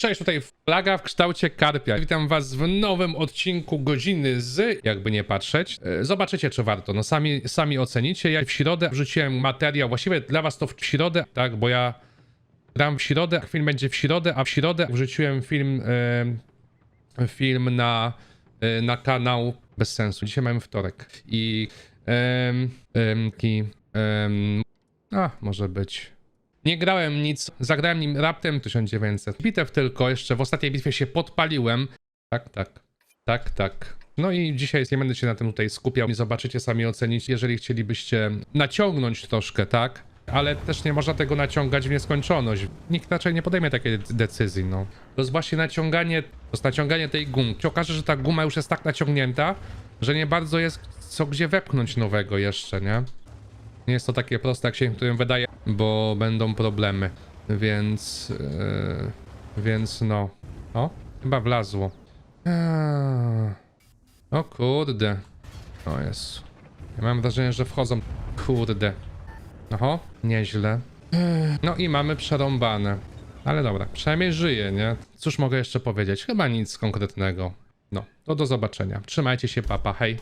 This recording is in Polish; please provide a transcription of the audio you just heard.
Cześć, tutaj flaga w kształcie karpia. Witam was w nowym odcinku Godziny z, jakby nie patrzeć. E, Zobaczycie, czy warto. No sami, sami ocenicie. Ja w środę wrzuciłem materiał, właściwie dla was to w środę, tak, bo ja gram w środę, film będzie w środę, a w środę wrzuciłem film, e, film na, e, na kanał bez sensu. Dzisiaj mamy wtorek i em, em, ki, em, a, może być. Nie grałem nic, zagrałem nim raptem 1900. Bitew tylko, jeszcze w ostatniej bitwie się podpaliłem. Tak, tak, tak, tak. No i dzisiaj nie będę się na tym tutaj skupiał. Zobaczycie, sami ocenić, jeżeli chcielibyście naciągnąć troszkę, tak? Ale też nie można tego naciągać w nieskończoność. Nikt raczej nie podejmie takiej decyzji, no. To jest właśnie naciąganie, to jest naciąganie tej gumki. Okaże, że ta guma już jest tak naciągnięta, że nie bardzo jest co gdzie wepchnąć nowego jeszcze, nie? Nie jest to takie proste, jak się niektórym wydaje, bo będą problemy. Więc. Yy, więc no. O, chyba wlazło. Eee. O kurde. O jest. Ja mam wrażenie, że wchodzą. Kurde. Oho, nieźle. Eee, No i mamy przerąbane. Ale dobra, przynajmniej żyje, nie? Cóż mogę jeszcze powiedzieć? Chyba nic konkretnego. No, to do zobaczenia. Trzymajcie się, papa, hej.